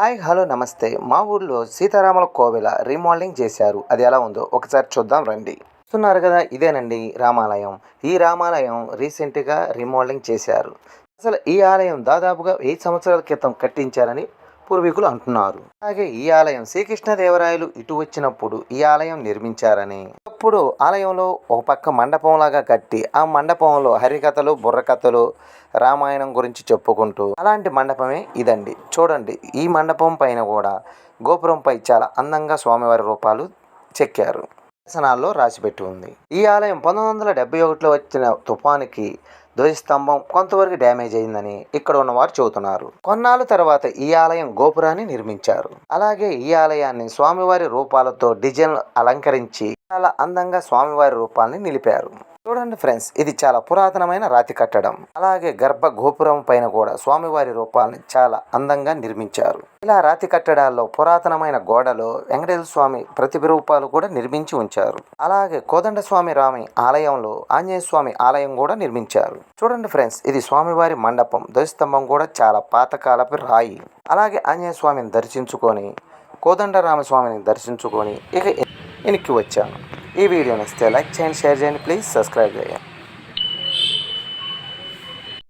Hi hello నమస్తే. మా ఊర్లో సీతారాముల కోవెల రీమోడలింగ్ చేశారు. అది ఎలా ఉందో ఒకసారి చూద్దాం రండి. చూస్తున్నారు కదా ఇదేనండి రామాలయం. ఈ రామాలయం రీసెంట్గా రీమోడలింగ్ చేశారు. అసలు ఈ ఆలయం దాదాపుగా వెయ్యి సంవత్సరాల క్రితం కట్టించారని పూర్వీకులు అంటున్నారు. అలాగే ఈ ఆలయం శ్రీకృష్ణదేవరాయలు ఇటు వచ్చినప్పుడు ఈ ఆలయం నిర్మించారని. అప్పుడు ఆలయంలో ఒక పక్క మండపంలాగా కట్టి ఆ మండపంలో హరికథలు బుర్రకథలు రామాయణం గురించి చెప్పుకుంటూ అలాంటి మండపమే ఇదండి. చూడండి ఈ మండపం పైన కూడా గోపురంపై చాలా అందంగా స్వామివారి రూపాలు చెక్కారు. శాసనాల్లో రాసిపెట్టి ఉంది. ఈ ఆలయం పంతొమ్మిది వందల డెబ్బై ఒకటిలో వచ్చిన తుఫానికి ధ్వజస్తంభం కొంతవరకు డ్యామేజ్ అయిందని ఇక్కడ ఉన్నవారు చెబుతున్నారు. కొన్నాళ్ళ తర్వాత ఈ ఆలయం గోపురాన్ని నిర్మించారు. అలాగే ఈ ఆలయాన్ని స్వామివారి రూపాలతో డిజైన్ అలంకరించి చాలా అందంగా స్వామివారి రూపాన్ని నిలిపారు. చూడండి ఫ్రెండ్స్ ఇది చాలా పురాతనమైన రాతి కట్టడం. అలాగే గర్భ గోపురం పైన కూడా స్వామివారి రూపాన్ని చాలా అందంగా నిర్మించారు. ఇలా రాతి కట్టడాల్లో పురాతనమైన గోడలో వెంకటేశ్వర స్వామి ప్రతిభ రూపాలు కూడా నిర్మించి ఉంచారు. అలాగే కోదండ స్వామి రామి ఆలయంలో ఆంజనేయ స్వామి ఆలయం కూడా నిర్మించారు. చూడండి ఫ్రెండ్స్ ఇది స్వామివారి మండపం. ధ్వజస్తంభం కూడా చాలా పాతకాలపు రాయి. అలాగే ఆంజనేయ స్వామిని దర్శించుకొని కోదండరామస్వామిని దర్శించుకొని ఇక എനിക്ക് വെച്ചാണ്. ഈ വീഡിയോ ഇഷ്ടമായി ലൈക്ക് ചെയ്യാൻ ഷെയർ ചെയ്യാൻ പ്ലീസ് സബ്സ്ക്രൈബ് ചെയ്യാം.